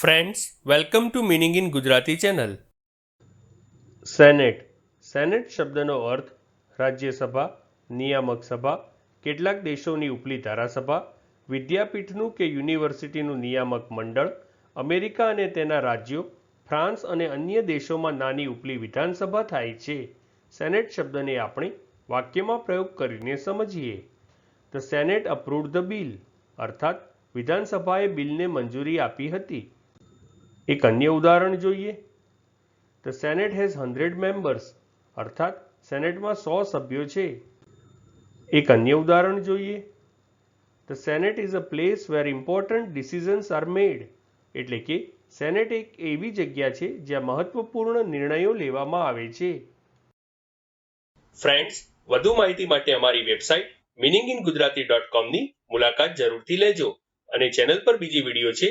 Friends welcome to meaning in Gujarati channel senate senate શબ્દનો અર્થ રાજ્યસભા, નિયામક સભા, કેટલાક દેશોની ઉપલી ધારાસભા, વિદ્યાપીઠનું કે યુનિવર્સિટીનું નિયામક મંડળ, અમેરિકા અને તેના રાજ્યો, ફ્રાન્સ અને અન્ય દેશોમાં નાની ઉપલી વિધાનસભા થાય છે. સેનેટ શબ્દને આપણે વાક્યમાં પ્રયોગ કરીને સમજીએ. The senate approved the bill અર્થાત વિધાનસભાએ બિલને મંજૂરી આપી હતી. એક અન્ય ઉદાહરણ જોઈએ. The senate has hundred members અર્થાત સેનેટમાં સો સભ્યો છે. એક અન્ય ઉદાહરણ જોઈએ. The senate is a place where important decisions are made એટલે કે સેનેટ એક એવી જગ્યા છે જ્યાં મહત્વપૂર્ણ નિર્ણયો લેવામાં આવે છે. ફ્રેન્ડ્સ વધુ માહિતી માટે અમારી website meaning in Gujarati dot કોમની મુલાકાત જરૂરથી લેજો અને ચેનલ પર બીજી વીડિયો છે